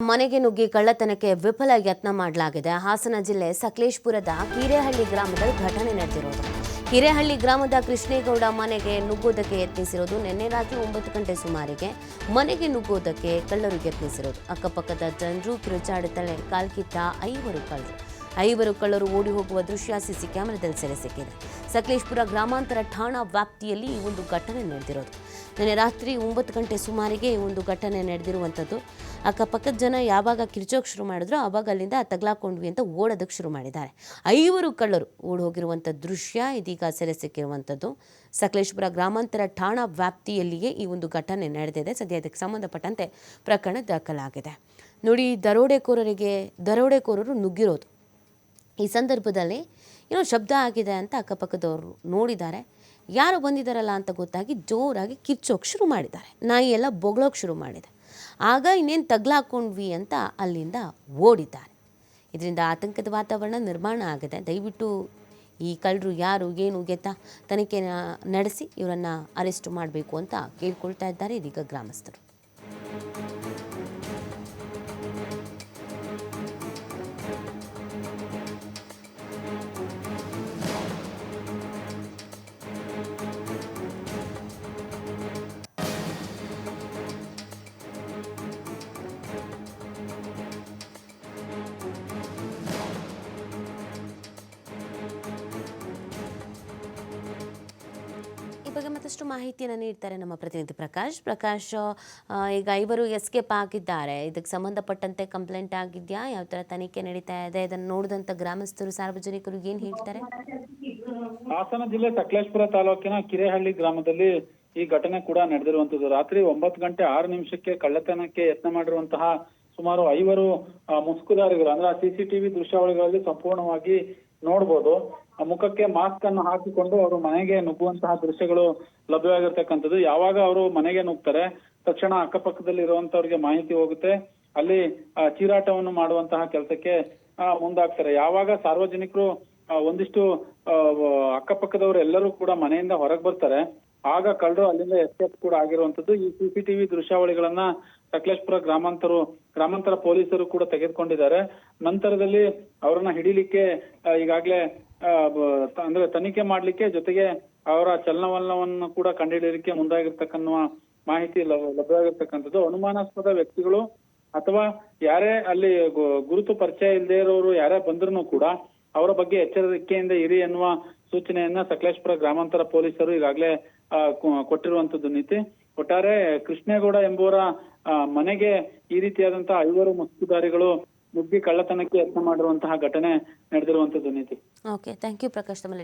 ಮನೆಗೆ ನುಗ್ಗಿ ಕಳ್ಳತನಕ್ಕೆ ವಿಫಲ ಯತ್ನ ಮಾಡಲಾಗಿದೆ. ಹಾಸನ ಜಿಲ್ಲೆ ಸಕಲೇಶ್ಪುರದ ಹಿರೇಹಳ್ಳಿ ಗ್ರಾಮದಲ್ಲಿ ಘಟನೆ ನಡೆದಿರೋದು. ಹಿರೇಹಳ್ಳಿ ಗ್ರಾಮದ ಕೃಷ್ಣೇಗೌಡ ಮನೆಗೆ ನುಗ್ಗೋದಕ್ಕೆ ಯತ್ನಿಸಿರೋದು. ನಿನ್ನೆ ರಾತ್ರಿ ಒಂಬತ್ತು ಗಂಟೆ ಸುಮಾರಿಗೆ ಮನೆಗೆ ನುಗ್ಗೋದಕ್ಕೆ ಕಳ್ಳರು ಯತ್ನಿಸಿರೋದು. ಅಕ್ಕಪಕ್ಕದ ಜನರು ಕಿರುಚಾಡುತ್ತಲೇ ಕಾಲ್ಕಿತ್ತ ಐವರು ಕಳ್ಳರು. ಐವರು ಕಳ್ಳರು ಓಡಿ ಹೋಗುವ ದೃಶ್ಯ ಸಿಸಿ ಕ್ಯಾಮೆರಾದಲ್ಲಿ ಸೆರೆ ಸಿಕ್ಕಿದೆ ಸಕಲೇಶ್ಪುರ ಗ್ರಾಮಾಂತರ ಠಾಣಾ ವ್ಯಾಪ್ತಿಯಲ್ಲಿ ಈ ಒಂದು ಘಟನೆ ನಡೆದಿರೋದು. ನಿನ್ನೆ ರಾತ್ರಿ ಒಂಬತ್ತು ಗಂಟೆ ಸುಮಾರಿಗೆ ಈ ಒಂದು ಘಟನೆ ನಡೆದಿರುವಂಥದ್ದು ಅಕ್ಕಪಕ್ಕದ ಜನ ಯಾವಾಗ ಕಿರ್ಚೋಕೆ ಶುರು ಮಾಡಿದ್ರು ಆವಾಗ ಅಲ್ಲಿಂದ ತಗ್ಲಾಕೊಂಡ್ವಿ ಅಂತ ಓಡೋದಕ್ಕೆ ಶುರು ಮಾಡಿದ್ದಾರೆ. ಐವರು ಕಳ್ಳರು ಓಡಿ ಹೋಗಿರುವಂಥ ದೃಶ್ಯ ಇದೀಗ ಸೆರೆ ಸಿಕ್ಕಿರುವಂಥದ್ದು ಸಕಲೇಶ್ಪುರ ಗ್ರಾಮಾಂತರ ಠಾಣಾ ವ್ಯಾಪ್ತಿಯಲ್ಲಿಯೇ ಈ ಒಂದು ಘಟನೆ ನಡೆದಿದೆ. ಸದ್ಯ ಅದಕ್ಕೆ ಸಂಬಂಧಪಟ್ಟಂತೆ ಪ್ರಕರಣ ದಾಖಲಾಗಿದೆ. ನೋಡಿ, ದರೋಡೆಕೋರರಿಗೆ ದರೋಡೆಕೋರರು ನುಗ್ಗಿರೋದು. ಈ ಸಂದರ್ಭದಲ್ಲಿ ಏನೋ ಶಬ್ದ ಆಗಿದೆ ಅಂತ ಅಕ್ಕಪಕ್ಕದವರು ನೋಡಿದ್ದಾರೆ. ಯಾರು ಬಂದಿದ್ದಾರಲ್ಲ ಅಂತ ಗೊತ್ತಾಗಿ ಜೋರಾಗಿ ಕಿರ್ಚೋಕೆ ಶುರು ಮಾಡಿದ್ದಾರೆ. ನಾಯಿ ಎಲ್ಲ ಬೊಗಳೋಕೆ ಶುರು ಮಾಡಿದೆ. ಆಗ ಇನ್ನೇನು ತಗ್ಲಾಕೊಂಡ್ವಿ ಅಂತ ಅಲ್ಲಿಂದ ಓಡಿದ್ದಾರೆ. ಇದರಿಂದ ಆತಂಕದ ವಾತಾವರಣ ನಿರ್ಮಾಣ ಆಗಿದೆ. ದಯವಿಟ್ಟು ಈ ಕಳ್ಳರು ಯಾರು, ಏನು ಗೆತ್ತ ತನಿಖೆ ನಡೆಸಿ ಇವರನ್ನು ಅರೆಸ್ಟ್ ಮಾಡಬೇಕು ಅಂತ ಕೇಳ್ಕೊಳ್ತಾ ಇದ್ದಾರೆ ಇದೀಗ ಗ್ರಾಮಸ್ಥರು. ಬಗ್ಗೆ ಮತ್ತಷ್ಟು ಮಾಹಿತಿಯನ್ನು ನೀಡ್ತಾರೆ ನಮ್ಮ ಪ್ರತಿನಿಧಿ ಪ್ರಕಾಶ್. ಪ್ರಕಾಶ್ ಈಗ ಐವರು ಎಸ್ಕೇಪ್ ಆಗಿದ್ದಾರೆ. ಇದಕ್ಕೆ ಸಂಬಂಧಪಟ್ಟಂತೆ ಕಂಪ್ಲೇಂಟ್ ಆಗಿದೆಯಾ? ಯಾವ ಥರ ತನಿಖೆ ನಡೀತಾ ಇದೆ? ಇದನ್ನು ನೋಡಿದಂತ ಗ್ರಾಮಸ್ಥರು, ಸಾರ್ವಜನಿಕರು ಏನು ಹೇಳ್ತಾರೆ? ಹಾಸನ ಜಿಲ್ಲೆ ಸಕಲೇಶ್ಪುರ ತಾಲೂಕಿನ ಕಿರೇಹಳ್ಳಿ ಗ್ರಾಮದಲ್ಲಿ ಈ ಘಟನೆ ಕೂಡ ನಡೆದಿರುವಂತದ್ದು. ರಾತ್ರಿ ಒಂಬತ್ತು ಗಂಟೆ ಆರು ನಿಮಿಷಕ್ಕೆ ಕಳ್ಳತನಕ್ಕೆ ಯತ್ನ ಮಾಡಿರುವಂತಹ ಸುಮಾರು ಐವರು ಮುಸ್ಕುದಾರಿಗಳು ಅಂದ್ರೆ ಅಂದ್ರೆ ಸಿಸಿಟಿವಿ ದೃಶ್ಯಾವಳಿಗಳಲ್ಲಿ ಸಂಪೂರ್ಣವಾಗಿ ನೋಡ್ಬೋದು. ಆ ಮುಖಕ್ಕೆ ಮಾಸ್ಕ್ ಅನ್ನು ಹಾಕಿಕೊಂಡು ಅವರು ಮನೆಗೆ ನುಗ್ಗುವಂತಹ ದೃಶ್ಯಗಳು ಲಭ್ಯವಾಗಿರ್ತಕ್ಕಂಥದ್ದು. ಯಾವಾಗ ಅವರು ಮನೆಗೆ ನುಗ್ತಾರೆ, ತಕ್ಷಣ ಅಕ್ಕಪಕ್ಕದಲ್ಲಿ ಇರುವಂತವ್ರಿಗೆ ಮಾಹಿತಿ ಹೋಗುತ್ತೆ. ಅಲ್ಲಿ ಚೀರಾಟವನ್ನು ಮಾಡುವಂತಹ ಕೆಲಸಕ್ಕೆ ಮುಂದಾಗ್ತಾರೆ. ಯಾವಾಗ ಸಾರ್ವಜನಿಕರು ಒಂದಿಷ್ಟು ಅಹ್ ಅಕ್ಕಪಕ್ಕದವರು ಎಲ್ಲರೂ ಕೂಡ ಮನೆಯಿಂದ ಹೊರಗೆ ಬರ್ತಾರೆ ಆಗ ಕಳ್ಳರು ಅಲ್ಲಿಂದ ಎಸ್ಕೇಪ್ ಕೂಡ ಆಗಿರುವಂತದ್ದು ಈ ಸಿಸಿಟಿವಿ ದೃಶ್ಯಾವಳಿಗಳನ್ನ ಸಕಲೇಶ್ಪುರ ಗ್ರಾಮಾಂತರ ಗ್ರಾಮಾಂತರ ಪೊಲೀಸರು ಕೂಡ ತೆಗೆದುಕೊಂಡಿದ್ದಾರೆ. ನಂತರದಲ್ಲಿ ಅವರನ್ನ ಹಿಡಿಲಿಕ್ಕೆ ಈಗಾಗಲೇ ಅಂದ್ರೆ ತನಿಖೆ ಮಾಡ್ಲಿಕ್ಕೆ ಜೊತೆಗೆ ಅವರ ಚಲನವಲನವನ್ನು ಕೂಡ ಕಂಡುಹಿಡಿಯಲಿಕ್ಕೆ ಮುಂದಾಗಿರ್ತಕ್ಕನ್ನುವ ಮಾಹಿತಿ ಲಭ್ಯ- ಲಭ್ಯವಾಗಿರ್ತಕ್ಕಂಥದ್ದು. ಅನುಮಾನಾಸ್ಪದ ವ್ಯಕ್ತಿಗಳು ಅಥವಾ ಯಾರೇ ಅಲ್ಲಿ ಗುರುತು ಪರಿಚಯ ಇಲ್ಲದೆ ಇರೋರು ಯಾರೇ ಬಂದ್ರು ಕೂಡ ಅವರ ಬಗ್ಗೆ ಎಚ್ಚರಿಕೆಯಿಂದ ಇರಿ ಎನ್ನುವ ಸೂಚನೆಯನ್ನ ಸಕಲೇಶ್ಪುರ ಗ್ರಾಮಾಂತರ ಪೊಲೀಸರು ಈಗಾಗಲೇ ಕೊಟ್ಟಿರುವಂತದ್ದು ನೀತಿ. ಒಟ್ಟಾರೆ ಕೃಷ್ಣೇಗೌಡ ಎಂಬುವರ ಮನೆಗೆ ಈ ರೀತಿಯಾದಂತಹ ಐವರು ಮುಸುಕುದಾರಿಗಳು ನುಗ್ಗಿ ಕಳ್ಳತನಕ್ಕೆ ಯತ್ನ ಮಾಡಿರುವಂತಹ ಘಟನೆ ನಡೆದಿರುವಂತದ್ದು ನೀತಿ. ಓಕೆ ಥ್ಯಾಂಕ್ ಯು ಪ್ರಕಾಶ್ ತಮ್ಮ